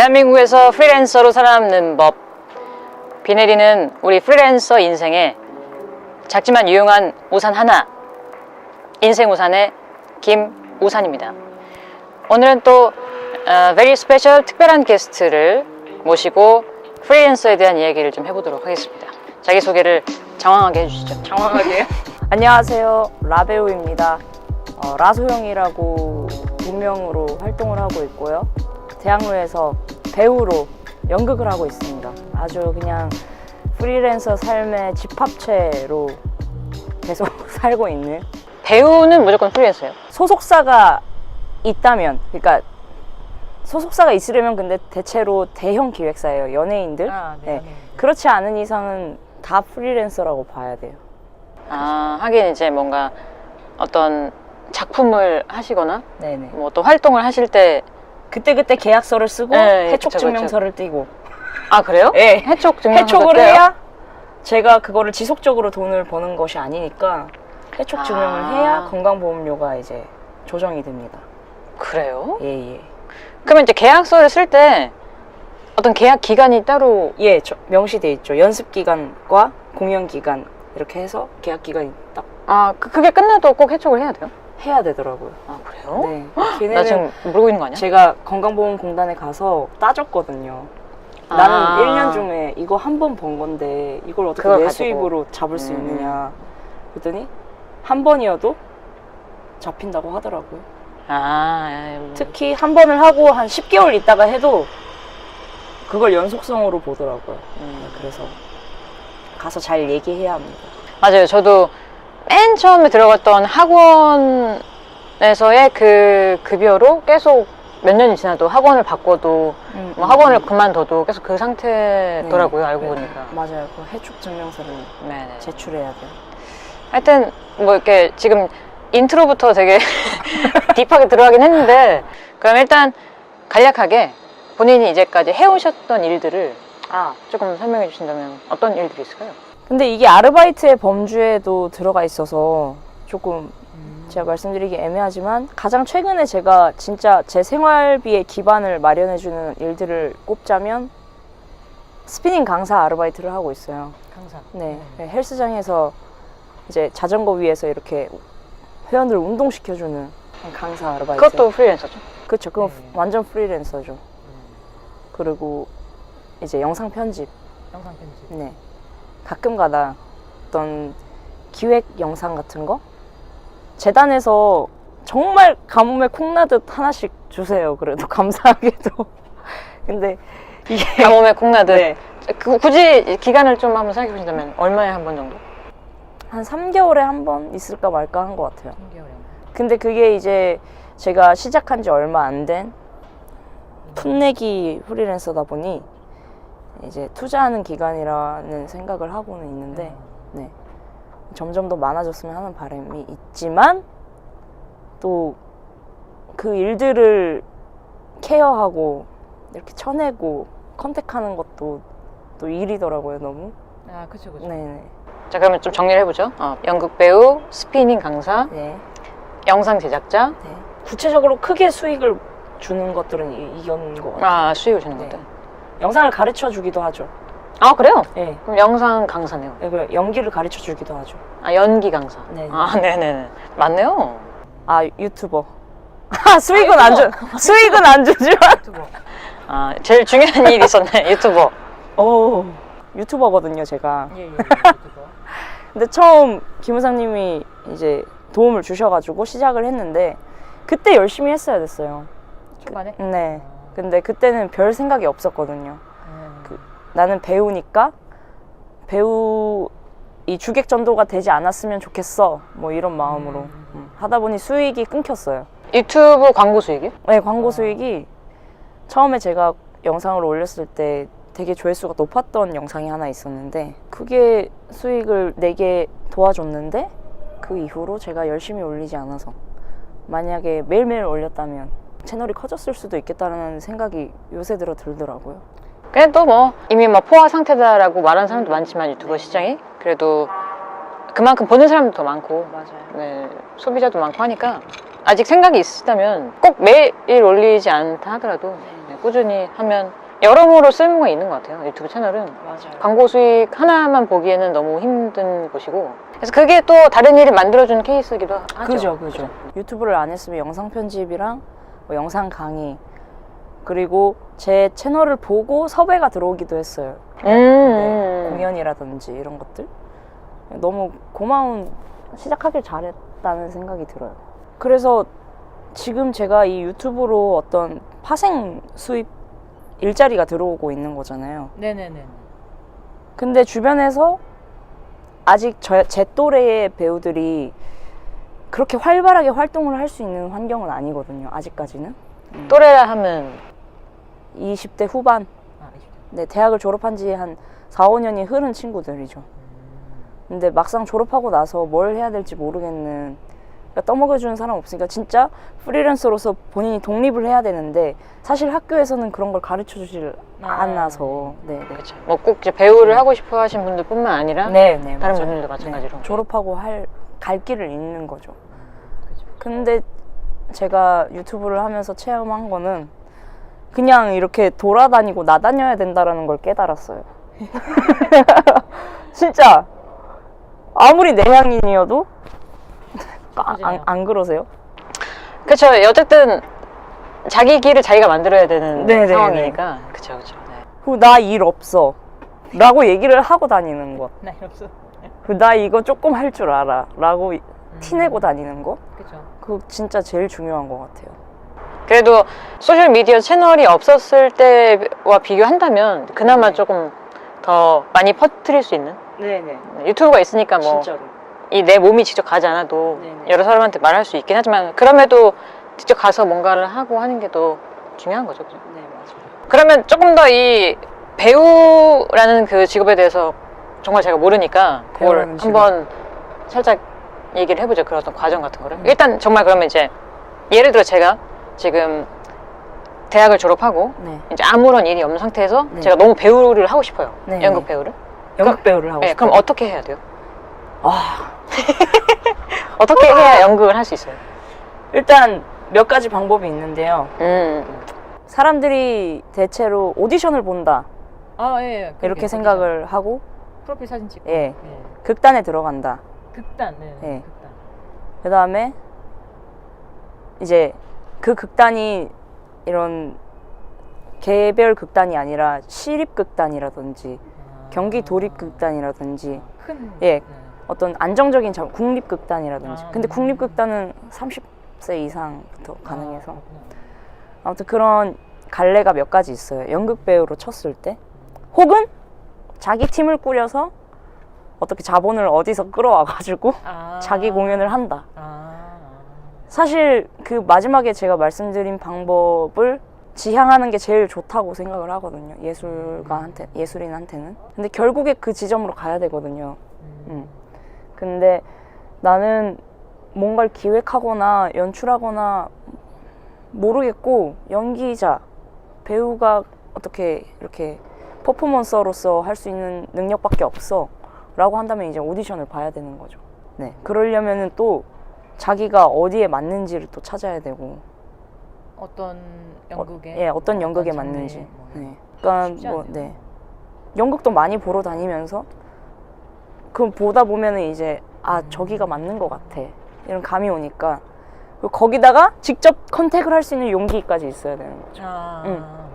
대한민국에서 프리랜서로 살아남는 법. 비 내리는 우리 프리랜서 인생에 작지만 유용한 우산 하나. 인생 우산의 김우산입니다. 오늘은 또 어, very special 특별한 게스트를 모시고 프리랜서에 대한 이야기를 좀 해보도록 하겠습니다. 자기소개를 장황하게 해주시죠. 장황하게요? 안녕하세요. 라배우입니다. 어, 라소영이라고 본명으로 활동을 하고 있고요. 대학로에서 배우로 연극을 하고 있습니다. 아주 그냥 프리랜서 삶의 집합체로 계속 살고 있는 배우는 무조건 프리랜서예요. 소속사가 있다면, 그러니까 소속사가 있으려면 근데 대체로 대형 기획사예요. 연예인들. 네. 그렇지 않은 이상은 다 프리랜서라고 봐야 돼요. 아, 하긴 이제 뭔가 어떤 작품을 하시거나 네네. 뭐 어떤 활동을 하실 때, 그때그때 계약서를 쓰고 네, 해촉 그쵸, 그쵸. 증명서를 띄고 아, 그래요? 예. 해촉 증명서 해촉을 해야 제가 그거를 지속적으로 돈을 버는 것이 아니니까 해촉 증명을 아. 해야 건강보험료가 이제 조정이 됩니다. 그래요? 예 예. 그러면 이제 계약서를 쓸 때 어떤 계약 기간이 따로 예, 저- 명시돼 있죠. 연습 기간과 공연 기간 이렇게 해서 계약 기간이 딱 아, 그, 그게 끝나도 꼭 해촉을 해야 돼요? 해야 되더라고요. 아, 그래요? 네. 나 걔네는 지금 모르고 있는 거 아니야? 제가 건강보험공단에 가서 따졌거든요. 아. 나는 1년 중에 이거 한 번 번 건데 이걸 어떻게 그걸 내 가지고. 수입으로 잡을 수 음. 있느냐. 그랬더니 한 번이어도 잡힌다고 하더라고요. 아, 뭐. 특히 한 번을 하고 한 10개월 있다가 해도 그걸 연속성으로 보더라고요. 음. 그래서 가서 잘 얘기해야 합니다. 맞아요. 저도 맨 처음에 들어갔던 학원에서의 그 급여로 계속 몇 년이 지나도 학원을 바꿔도 뭐 학원을 그만둬도 계속 그 상태더라고요. 알고 보니까. 맞아요. 그 해촉 증명서를 네네. 제출해야 돼요. 하여튼 뭐 이렇게 지금 인트로부터 되게 딥하게 들어가긴 했는데 그럼 일단 간략하게 본인이 이제까지 해오셨던 일들을 아, 조금 설명해 주신다면 어떤 일들이 있을까요? 근데 이게 아르바이트의 범주에도 들어가 있어서 조금 제가 말씀드리기 애매하지만 가장 최근에 제가 진짜 제 생활비의 기반을 마련해주는 일들을 꼽자면 스피닝 강사 아르바이트를 하고 있어요. 항상. 네, 헬스장에서 이제 자전거 위에서 이렇게 회원들 운동시켜주는 강사 아르바이트. 그것도 프리랜서죠. 그렇죠. 그건 네. 완전 프리랜서죠. 그리고 이제 영상 편집. 영상 편집. 네. 가끔가다 어떤 기획 영상 같은 거 재단에서 정말 가뭄에 콩나듯 하나씩 주세요. 그래도 감사하게도. 근데 이게 가뭄에 콩나듯. 네. 그, 굳이 기간을 좀 한번 생각해 보신다면 얼마에 한 번 정도? 한 3개월에 한 번 있을까 말까 한 것 같아요. 근데 그게 이제 제가 시작한 지 얼마 안 된 풋내기 프리랜서다 보니 이제 투자하는 기간이라는 생각을 하고는 있는데 네. 점점 더 많아졌으면 하는 바람이 있지만 또 그 일들을 케어하고 이렇게 쳐내고 컨택하는 것도 또 일이더라고요 너무 아, 그쵸, 그쵸. 네네 자, 그러면 좀 정리를 해보죠. 어, 연극 배우, 스피닝 강사, 네. 영상 제작자, 네. 구체적으로 크게 수익을 주는 것들은 이- 이건 것 같아요 아, 수익을 주는 네. 것들. 영상을 가르쳐 주기도 하죠 아, 그래요? 네. 그럼 영상 강사네요. 그리고 연기를 가르쳐 주기도 하죠 아, 연기 강사. 네. 아, 네네네. 맞네요. 아 유튜버 아 수익은 안 주, 수익은 안 주지만 아, 제일 중요한 일이 있었네, 유튜버. 오 유튜버거든요 제가 예, 예, 근데 처음 김우상님이 이제 도움을 주셔가지고 시작을 했는데 그때 열심히 했어야 됐어요 초반에? 네 근데 그때는 별 생각이 없었거든요. 그 나는 배우니까 배우 이 주객 전도가 되지 않았으면 좋겠어. 뭐 이런 마음으로. 음, 하다 보니 수익이 끊겼어요. 유튜브 광고 수익이요? 네, 광고 수익이 처음에 제가 영상을 올렸을 때 되게 조회수가 높았던 영상이 하나 있었는데 그게 수익을 내게 도와줬는데 그 이후로 제가 열심히 올리지 않아서 만약에 매일매일 올렸다면 채널이 커졌을 수도 있겠다는 생각이 요새 들어 들더라고요. 그냥 또 뭐, 이미 뭐 포화 상태다라고 말하는 사람도 많지만 유튜버 시장이. 그래도 그만큼 보는 사람도 더 많고, 맞아요. 네, 소비자도 많고 하니까 아직 생각이 있으시다면 꼭 매일 올리지 않다 하더라도 네, 꾸준히 하면 여러모로 쓸모가 있는 것 같아요. 유튜브 채널은 맞아요. 광고 수익 하나만 보기에는 너무 힘든 곳이고 그래서 그게 또 다른 일을 만들어주는 케이스기도 하죠. 그죠, 그죠. 유튜브를 안 했으면 영상 편집이랑 뭐 영상 강의 그리고 제 채널을 보고 섭외가 들어오기도 했어요. 음, 네, 음. 공연이라든지 이런 것들 너무 고마운 시작하길 잘했다는 생각이 들어요. 그래서 지금 제가 이 유튜브로 어떤 파생 수입 일자리가 들어오고 있는 거잖아요. 네네네. 근데 주변에서 아직 저, 제 또래의 배우들이 그렇게 활발하게 활동을 할 수 있는 환경은 아니거든요. 아직까지는. 또래라 하면 20대 후반, 아, 대. 네, 대학을 졸업한 지 한 4, 5년이 흐른 친구들이죠. 근데 막상 졸업하고 나서 뭘 해야 될지 모르겠는 그러니까 떠먹여주는 사람 없으니까 진짜 프리랜서로서 본인이 독립을 해야 되는데 사실 학교에서는 그런 걸 가르쳐 주질 아. 않아서 네, 네. 그렇죠. 뭐꼭 배우를 하고 싶어 하신 분들뿐만 아니라 네, 네, 다른 맞아요. 분들도 마찬가지로. 졸업하고 할 갈 길을 잃는 거죠. 그죠. 근데 제가 유튜브를 하면서 체험한 거는 그냥 이렇게 돌아다니고 나다녀야 된다라는 걸 깨달았어요. 진짜 아무리 내향인이어도 아, 안. 안 그러세요? 그렇죠. 어쨌든 자기 길을 자기가 만들어야 되는 네, 네, 상황이니까. 그렇죠, 그렇죠. 네. 나일 없어. 라고 얘기를 하고 다니는 것. 나 없어. 그나 이거 조금 할 줄 알아. 라고 티내고 음. 다니는 거. 그죠. 그거 진짜 제일 중요한 것 같아요. 그래도 소셜 미디어 채널이 없었을 때와 비교한다면 그나마 네. 조금 더 많이 퍼뜨릴 수 있는 네네. 유튜브가 있으니까 뭐 진짜로. 이 내 몸이 직접 가지 않아도 네네. 여러 사람한테 말할 수 있긴 하지만 그럼에도 직접 가서 뭔가를 하고 하는 게 더 중요한 거죠. 그죠? 네, 맞아요. 그러면 조금 더 이 배우라는 그 직업에 대해서 정말 제가 모르니까 그걸. 한번 살짝 얘기를 해보죠. 그런 어떤 과정 같은 거를. 음. 일단 정말 그러면 이제 예를 들어 제가 지금 대학을 졸업하고 네. 이제 아무런 일이 없는 상태에서 네. 제가 너무 배우를 하고 싶어요. 네, 연극 네. 배우를. 연극 배우를 하고 네, 싶어요. 그럼 어떻게 해야 돼요? 아, 어떻게 해야 연극을 할 수 있어요? 일단 몇 가지 방법이 있는데요. 음, 사람들이 대체로 오디션을 본다 아, 예. 예. 이렇게 생각을 하고 프로필 사진 찍고. 예. 예. 극단에 들어간다. 극단. 네. 예. 극단. 그 다음에 이제 그 극단이 이런 개별 극단이 아니라 시립 극단이라든지 아. 경기 도립 극단이라든지 큰. 예. 네. 어떤 안정적인 자- 국립 극단이라든지 아, 근데 음. 국립 극단은 30세 이상부터 가능해서 아. 아무튼 그런 갈래가 몇 가지 있어요. 연극 배우로 쳤을 때. 혹은 자기 팀을 꾸려서 어떻게 자본을 어디서 끌어와가지고 아. 자기 공연을 한다. 아. 사실 그 마지막에 제가 말씀드린 방법을 지향하는 게 제일 좋다고 생각을 하거든요. 예술가한테, 예술인한테는. 근데 결국에 그 지점으로 가야 되거든요. 음. 음. 근데 나는 뭔가를 기획하거나 연출하거나 모르겠고 연기자, 배우가 어떻게 이렇게 퍼포먼서로서 할 수 있는 능력밖에 없어. 라고 한다면 이제 오디션을 봐야 되는 거죠. 네. 그러려면은 또 자기가 어디에 맞는지를 또 찾아야 되고, 어떤 연극에 예, 어떤 연극에 장르에 맞는지. 뭐. 네. 그러니까 쉽지 뭐, 않네요. 네. 연극도 많이 보러 다니면서 그 보다 보면은 이제 아 음. 저기가 맞는 것 같아 이런 감이 오니까 거기다가 직접 컨택을 할 수 있는 용기까지 있어야 되는 거죠. 아. 음.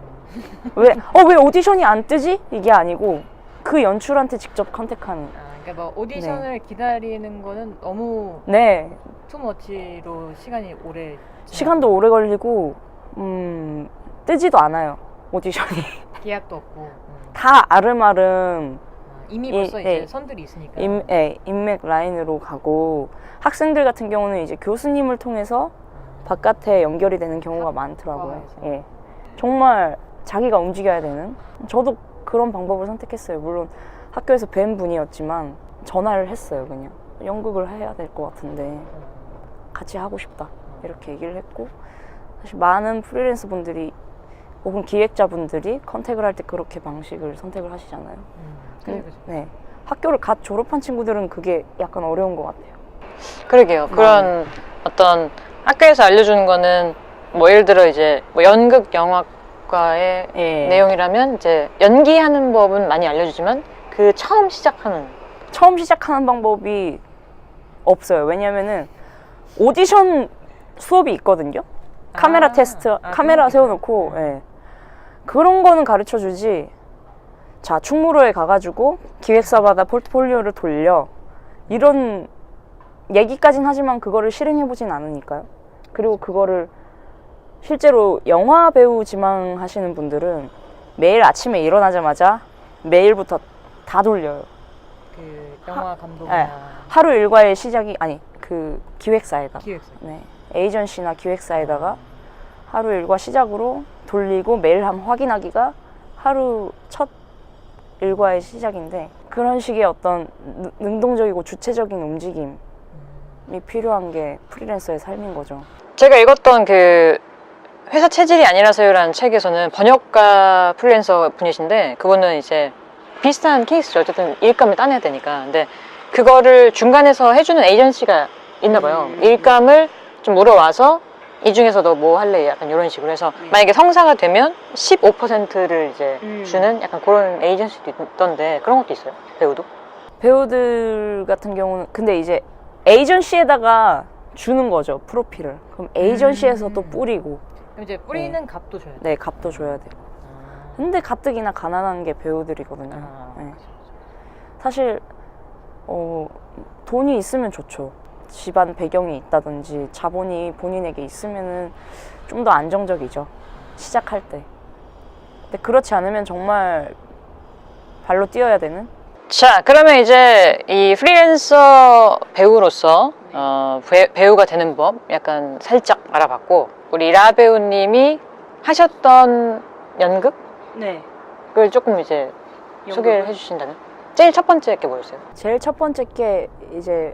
왜 어 왜 오디션이 안 뜨지 이게 아니고 그 연출한테 직접 컨택하는. 아, 그러니까 뭐 오디션을 기다리는 거는 너무 네 투머치로 시간이 오래 시간도 오래 걸리고 음 뜨지도 않아요 오디션이 계약도 없고 음. 다 아름아름 아, 이미 이- 벌써 이제 예. 선들이 있으니까 임, 예, 인맥 라인으로 가고 학생들 같은 경우는 이제 교수님을 통해서 바깥에 연결이 되는 경우가 많더라고요. 학과에서. 예. 정말 자기가 움직여야 되는. 저도 그런 방법을 선택했어요. 물론 학교에서 뵌 분이었지만 전화를 했어요. 그냥 연극을 해야 될 것 같은데 같이 하고 싶다 이렇게 얘기를 했고 사실 많은 프리랜서 분들이 혹은 기획자분들이 컨택을 할 때 그렇게 방식을 선택을 하시잖아요. 음, 그래, 그래. 네. 학교를 갓 졸업한 친구들은 그게 약간 어려운 것 같아요. 그러게요. 그런 네. 어떤 학교에서 알려주는 거는 뭐 예를 들어 이제 뭐 연극, 영화 번역가의 예. 내용이라면 이제 연기하는 법은 많이 알려주지만 그 처음 시작하는 처음 시작하는 방법이 없어요. 왜냐면은 오디션 수업이 있거든요. 카메라 아, 테스트, 아, 카메라 게 세워놓고, 있구나. 예. 그런 거는 가르쳐 주지. 자, 충무로에 가가지고 기획사마다 포트폴리오를 돌려. 이런 얘기까진 하지만 그거를 실행해보진 않으니까요. 그리고 그거를 실제로 영화 배우 지망하시는 분들은 매일 아침에 일어나자마자 매일부터 다 돌려요. 그 영화 감독이나 네. 하루 일과의 시작이 아니 그 기획사에다 기획사. 네 에이전시나 기획사에다가 하루 일과 시작으로 돌리고 매일 한번 확인하기가 하루 첫 일과의 시작인데 그런 식의 어떤 능- 능동적이고 주체적인 움직임이 필요한 게 프리랜서의 삶인 거죠. 제가 읽었던 그 회사 체질이 아니라서요라는 책에서는 번역가 프리랜서 분이신데 그분은 이제 비슷한 케이스죠. 어쨌든 일감을 따내야 되니까. 근데 그거를 중간에서 해주는 에이전시가 있나 봐요. 음. 일감을 좀 물어와서 이 중에서 너 뭐 할래? 약간 이런 식으로 해서 네. 만약에 성사가 되면 15%를 이제 음. 주는 약간 그런 에이전시도 있던데 그런 것도 있어요. 배우도. 배우들 같은 경우는 근데 이제 에이전시에다가 주는 거죠 프로필을 그럼 에이전시에서 또 음. 뿌리고 그럼 이제 뿌리는 값도 줘야 돼. 네 값도 줘야 돼요 아. 근데 가뜩이나 가난한 게 배우들이거든요 아, 네. 사실 어, 돈이 있으면 좋죠. 집안 배경이 있다든지 자본이 본인에게 있으면은 좀 더 안정적이죠. 시작할 때. 근데 그렇지 않으면 정말 발로 뛰어야 되는? 자, 그러면 이제 이 프리랜서 배우로서 어, 배, 배우가 되는 법 약간 살짝 알아봤고 우리 라 배우님이 하셨던 연극을 네. 조금 이제 소개를 해주신다면 제일 첫 번째 게 뭐였어요? 제일 첫 번째 게 이제